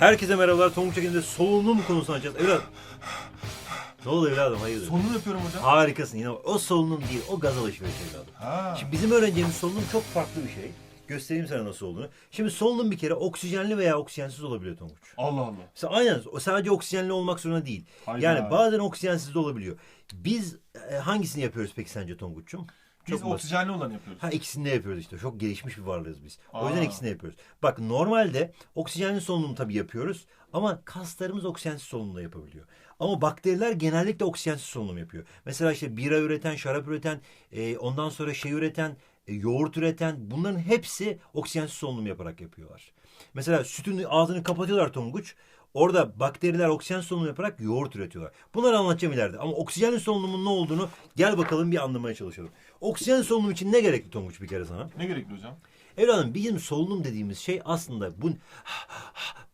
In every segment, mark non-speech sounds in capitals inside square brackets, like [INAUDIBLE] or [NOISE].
Herkese merhabalar. Tonguç Çekin'de solunum konusunu açacağız. Evlat. Ne oldu evladım? Hayırdır? Sonunu yapıyorum hocam. Harikasın. Yine o solunum değil. O gaz alışverişi evladım. Ha. Şimdi bizim öğreneceğimiz solunum çok farklı bir şey. Göstereyim sana nasıl olduğunu. Şimdi solunum bir kere oksijenli veya oksijensiz olabiliyor Tonguç. Allah Allah. Mesela aynen o sadece oksijenli olmak zorunda değil. Hayda. Yani bazen oksijensiz de olabiliyor. Biz e, hangisini yapıyoruz peki sence Tonguç'um? Biz Çok basit. oksijenli olanı yapıyoruz. Ha ikisini de yapıyoruz işte. Çok gelişmiş bir varlığız biz. O yüzden Aa. ikisini de yapıyoruz. Bak normalde oksijenli solunum tabii yapıyoruz. Ama kaslarımız oksijensiz solunum da yapabiliyor. Ama bakteriler genellikle oksijensiz solunum yapıyor. Mesela işte bira üreten, şarap üreten, e, ondan sonra şey üreten, e, yoğurt üreten bunların hepsi oksijensiz solunum yaparak yapıyorlar. Mesela sütün ağzını kapatıyorlar Tonguç. Orada bakteriler oksijen solunum yaparak yoğurt üretiyorlar. Bunları anlatacağım ileride. Ama oksijenli solunumun ne olduğunu gel bakalım bir anlamaya çalışalım. Oksijen solunum için ne gerekli Tonguç bir kere sana? Ne gerekli hocam? Evladım bizim solunum dediğimiz şey aslında bu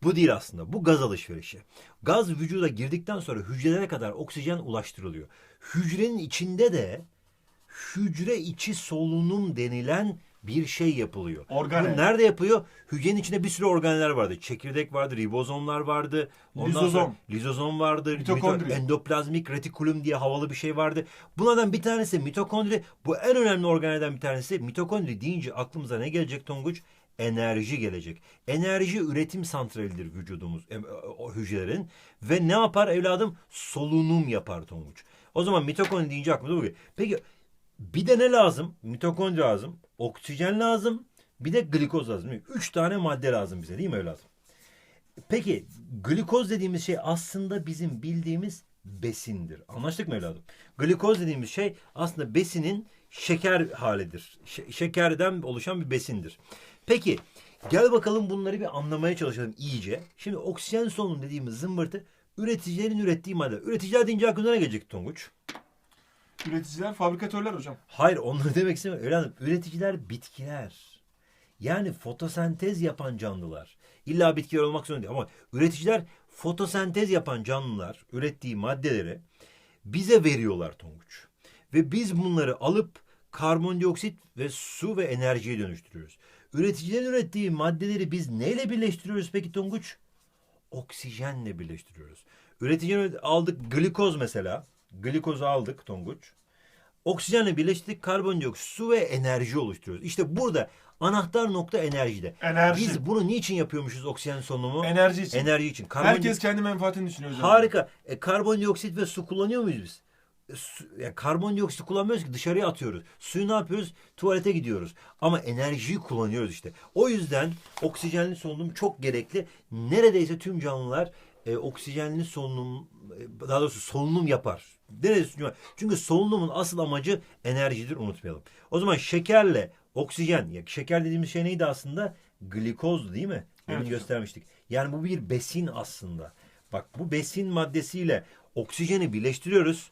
bu değil aslında. Bu gaz alışverişi. Gaz vücuda girdikten sonra hücrelere kadar oksijen ulaştırılıyor. Hücrenin içinde de hücre içi solunum denilen bir şey yapılıyor. Organe. Bu nerede yapıyor? Hücrenin içinde bir sürü organeller vardı. Çekirdek vardı, ribozomlar vardı. Ondan Lizozom. sonra lizozom vardı. Mitokondri. mito- endoplazmik retikulum diye havalı bir şey vardı. Bunlardan bir tanesi mitokondri. Bu en önemli organelden bir tanesi. Mitokondri deyince aklımıza ne gelecek Tonguç? Enerji gelecek. Enerji üretim santralidir vücudumuz, hücrelerin. Ve ne yapar evladım? Solunum yapar Tonguç. O zaman mitokondri deyince aklımıza bu geliyor. Peki bir de ne lazım? Mitokondri lazım. Oksijen lazım. Bir de glikoz lazım. Üç tane madde lazım bize değil mi evladım? Peki glikoz dediğimiz şey aslında bizim bildiğimiz besindir. Anlaştık mı evladım? Glikoz dediğimiz şey aslında besinin şeker halidir. Şekerden oluşan bir besindir. Peki gel bakalım bunları bir anlamaya çalışalım iyice. Şimdi oksijen solunum dediğimiz zımbırtı üreticilerin ürettiği madde. Üreticiler deyince aklına ne gelecek Tonguç? Üreticiler, fabrikatörler hocam. Hayır onları demek istemiyorum. Evladım üreticiler bitkiler. Yani fotosentez yapan canlılar. İlla bitkiler olmak zorunda değil ama üreticiler fotosentez yapan canlılar ürettiği maddeleri bize veriyorlar Tonguç. Ve biz bunları alıp karbondioksit ve su ve enerjiye dönüştürüyoruz. Üreticilerin ürettiği maddeleri biz neyle birleştiriyoruz peki Tonguç? Oksijenle birleştiriyoruz. Üreticiden aldık glikoz mesela. Glikozu aldık Tonguç. Oksijenle birleştirdik karbondioksit, su ve enerji oluşturuyoruz. İşte burada anahtar nokta enerjide. Enerji. Biz bunu niçin yapıyormuşuz oksijen solunumu? Enerji için. Enerji için. Karbon- Herkes kendi menfaatini düşünüyor hocam. Harika. E, karbondioksit ve su kullanıyor muyuz biz? E, su, ya karbondioksit kullanmıyoruz ki dışarıya atıyoruz. Suyu ne yapıyoruz? Tuvalete gidiyoruz. Ama enerjiyi kullanıyoruz işte. O yüzden oksijenli solunum çok gerekli. Neredeyse tüm canlılar e, oksijenli solunum e, daha doğrusu solunum yapar. Tüm canlılar. Çünkü solunumun asıl amacı enerjidir unutmayalım. O zaman şekerle oksijen, ya şeker dediğimiz şey neydi aslında? Glikoz değil mi? Demin Evet. göstermiştik. Yani bu bir besin aslında. Bak bu besin maddesiyle oksijeni birleştiriyoruz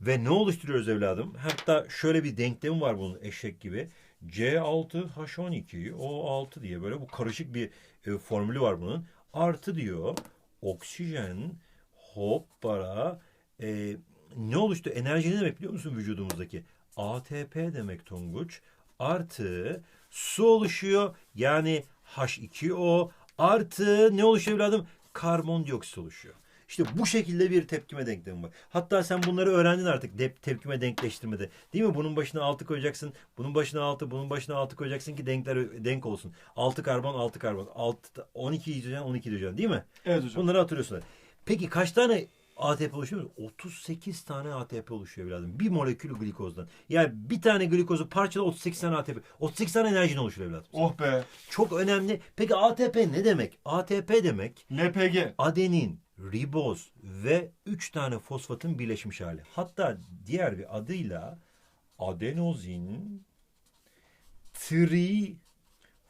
ve ne oluşturuyoruz evladım? Hatta şöyle bir denklemi var bunun eşek gibi. C6H12 O6 diye böyle bu karışık bir e, formülü var bunun. Artı diyor oksijen hoppara e, ne oluştu? Enerji ne demek biliyor musun vücudumuzdaki? ATP demek Tonguç. Artı su oluşuyor. Yani H2O artı ne oluşuyor evladım? Karbondioksit oluşuyor. İşte bu şekilde bir tepkime denklemi var. Hatta sen bunları öğrendin artık de, tepkime denkleştirmede. Değil mi? Bunun başına 6 koyacaksın. Bunun başına 6, bunun başına 6 koyacaksın ki denkler denk olsun. 6 karbon, 6 karbon. 6, 12 hidrojen, 12 hidrojen değil mi? Evet hocam. Bunları hatırlıyorsun. Peki kaç tane ATP oluşuyor? 38 tane ATP oluşuyor evladım. Bir molekül glikozdan. Yani bir tane glikozu parçala 38 tane ATP. 38 tane enerjin oluşuyor evladım. Oh be. Çok önemli. Peki ATP ne demek? ATP demek LPG. adenin, riboz ve 3 tane fosfatın birleşmiş hali. Hatta diğer bir adıyla adenozin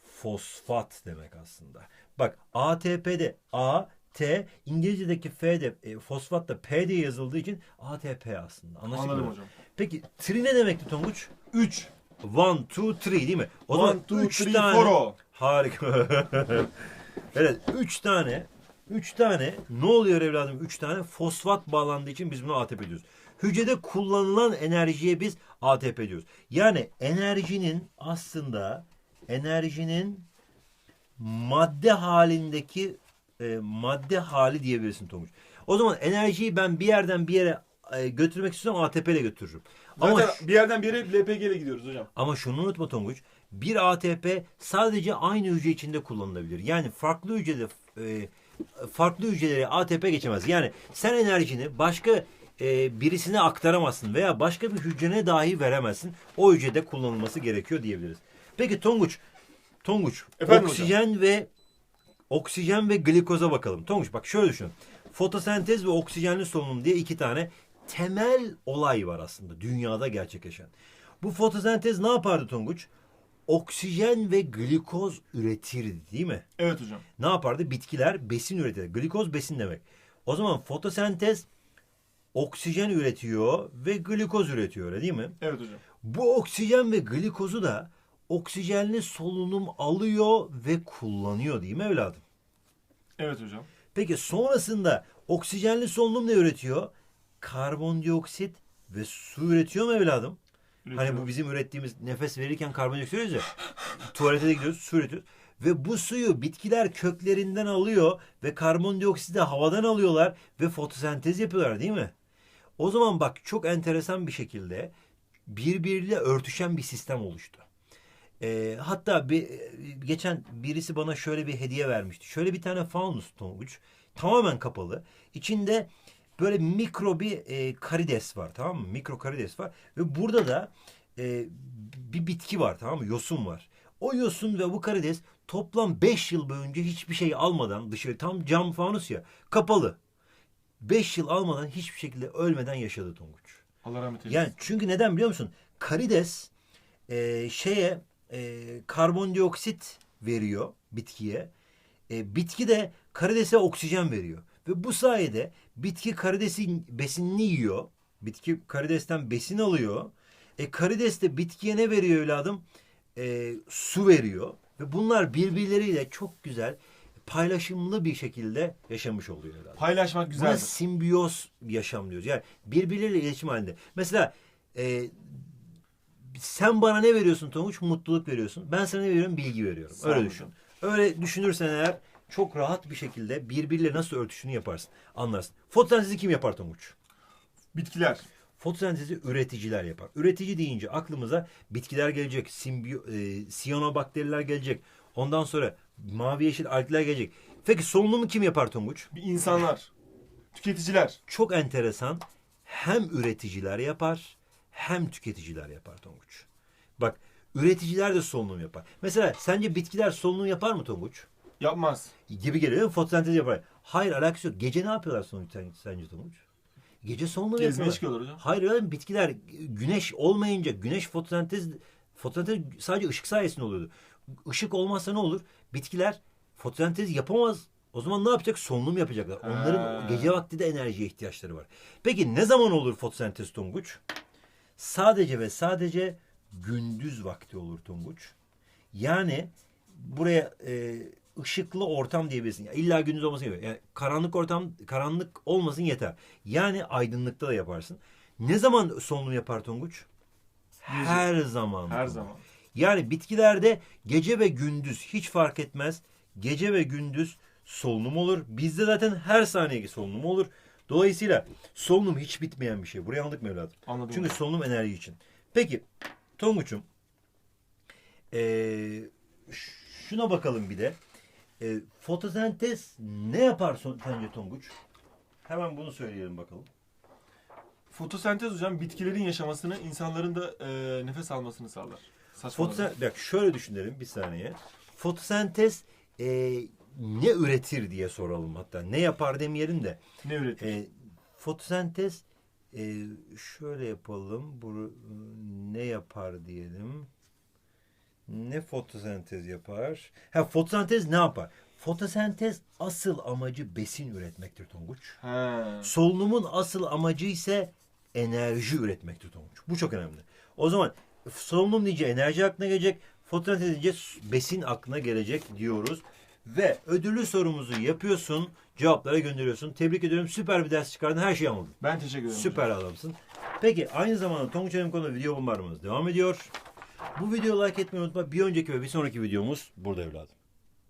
trifosfat demek aslında. Bak ATP'de A, T, İngilizce'deki F de e, fosfat da P diye yazıldığı için ATP aslında. Anlaşıldı Anladım mı? hocam. Peki tri ne demekti Tonguç? 3. One, two, three değil mi? O 1, zaman 2, üç 3, tane. 4. Harika. [LAUGHS] evet, üç tane. Üç tane. Ne oluyor evladım? Üç tane fosfat bağlandığı için biz buna ATP diyoruz. Hücrede kullanılan enerjiye biz ATP diyoruz. Yani enerjinin aslında enerjinin madde halindeki e, madde hali diyebilirsin Tonguç. O zaman enerjiyi ben bir yerden bir yere e, götürmek istiyorsam ATP ile götürürüm. Ama Zaten bir yerden bir yere LPG ile gidiyoruz hocam. ama şunu unutma Tonguç. Bir ATP sadece aynı hücre içinde kullanılabilir. Yani farklı hücrede e, farklı hücrelere ATP geçemez. Yani sen enerjini başka e, birisine aktaramazsın veya başka bir hücrene dahi veremezsin. O hücrede kullanılması gerekiyor diyebiliriz. Peki Tonguç, Tonguç, Efendim oksijen ve oksijen ve glikoza bakalım. Tonguç bak şöyle düşün. Fotosentez ve oksijenli solunum diye iki tane temel olay var aslında dünyada gerçekleşen. Bu fotosentez ne yapardı Tonguç? Oksijen ve glikoz üretirdi değil mi? Evet hocam. Ne yapardı? Bitkiler besin üretir. Glikoz besin demek. O zaman fotosentez oksijen üretiyor ve glikoz üretiyor öyle değil mi? Evet hocam. Bu oksijen ve glikozu da oksijenli solunum alıyor ve kullanıyor değil mi evladım? Evet hocam. Peki sonrasında oksijenli solunum ne üretiyor? Karbondioksit ve su üretiyor mu evladım? Hani Üretiyor. bu bizim ürettiğimiz nefes verirken karbondioksit ya. [LAUGHS] Tuvalete de gidiyoruz, su üretiyoruz. Ve bu suyu bitkiler köklerinden alıyor ve karbondioksiti de havadan alıyorlar ve fotosentez yapıyorlar değil mi? O zaman bak çok enteresan bir şekilde birbiriyle örtüşen bir sistem oluştu. Ee, hatta bir, geçen birisi bana şöyle bir hediye vermişti. Şöyle bir tane faunus Tonguç. Tamamen kapalı. İçinde böyle mikro bir e, karides var tamam mı? Mikro karides var. Ve burada da e, bir bitki var tamam mı? Yosun var. O yosun ve bu karides toplam 5 yıl boyunca hiçbir şey almadan dışarı tam cam fanus ya kapalı. 5 yıl almadan hiçbir şekilde ölmeden yaşadı Tonguç. Allah rahmet eylesin. Yani çünkü neden biliyor musun? Karides e, şeye e, karbondioksit veriyor bitkiye. E, bitki de karidese oksijen veriyor. Ve bu sayede bitki karidesin besinini yiyor. Bitki karidesten besin alıyor. E, karides de bitkiye ne veriyor evladım? E, su veriyor. Ve bunlar birbirleriyle çok güzel paylaşımlı bir şekilde yaşamış oluyor evladım. Paylaşmak Buna güzeldir. simbiyoz yaşam diyoruz. Yani birbirleriyle iletişim halinde. Mesela e, sen bana ne veriyorsun Tonguç? Mutluluk veriyorsun. Ben sana ne veriyorum? Bilgi veriyorum. Öyle düşün. Öyle düşünürsen eğer çok rahat bir şekilde birbiriyle nasıl örtüşünü yaparsın. Anlarsın. Fotosentezi kim yapar Tonguç? Bitkiler. Fotosentezi üreticiler yapar. Üretici deyince aklımıza bitkiler gelecek, simbiyo, e, siyanobakteriler gelecek. Ondan sonra mavi yeşil algler gelecek. Peki solunumu kim yapar Tonguç? Bir insanlar. Tüketiciler. çok enteresan. Hem üreticiler yapar hem tüketiciler yapar Tonguç. Bak üreticiler de solunum yapar. Mesela sence bitkiler solunum yapar mı Tonguç? Yapmaz. Gibi geliyor? Fotosentez yapar. Hayır alakası yok. Gece ne yapıyorlar sonuç sen- sence Tonguç? Gece solunum Gezmeye çıkıyorlar hocam. Hayır öyle bitkiler güneş olmayınca güneş fotosentez fotosentez sadece ışık sayesinde oluyordu. Işık olmazsa ne olur? Bitkiler fotosentez yapamaz. O zaman ne yapacak? Solunum yapacaklar. Onların Ha. gece vakti de enerjiye ihtiyaçları var. Peki ne zaman olur fotosentez Tonguç? Sadece ve sadece gündüz vakti olur Tonguç. Yani buraya e, ışıklı ortam diyebilirsin. Yani illa gündüz olmasın gerekiyor. Yani karanlık ortam, karanlık olmasın yeter. Yani aydınlıkta da yaparsın. Ne zaman solunum yapar Tonguç? Her zaman. Her zaman. Yani bitkilerde gece ve gündüz hiç fark etmez. Gece ve gündüz solunum olur. Bizde zaten her saniye solunum olur. Dolayısıyla solunum hiç bitmeyen bir şey. Buraya anladık mı evladım? Anladım. Çünkü solunum enerji için. Peki Tonguç'um ee, şuna bakalım bir de. Ee, fotosentez ne yapar sence Tonguç? Hemen bunu söyleyelim bakalım. Fotosentez hocam bitkilerin yaşamasını, insanların da e, nefes almasını sağlar. Fotosentez, bak şöyle düşünelim bir saniye. Fotosentez e, ne üretir diye soralım hatta. Ne yapar demeyelim de. Ne üretir? E, fotosentez e, şöyle yapalım. Bu ne yapar diyelim. Ne fotosentez yapar? Ha fotosentez ne yapar? Fotosentez asıl amacı besin üretmektir Tonguç. He. Solunumun asıl amacı ise enerji üretmektir Tonguç. Bu çok önemli. O zaman solunum deyince enerji aklına gelecek. Fotosentez deyince besin aklına gelecek diyoruz. Ve ödüllü sorumuzu yapıyorsun. Cevaplara gönderiyorsun. Tebrik ediyorum. Süper bir ders çıkardın. Her şeyi anladın. Ben teşekkür ederim. Süper adamsın. Peki aynı zamanda Tonguç Elim konuda video bombardımanımız devam ediyor. Bu videoyu like etmeyi unutma. Bir önceki ve bir sonraki videomuz burada evladım.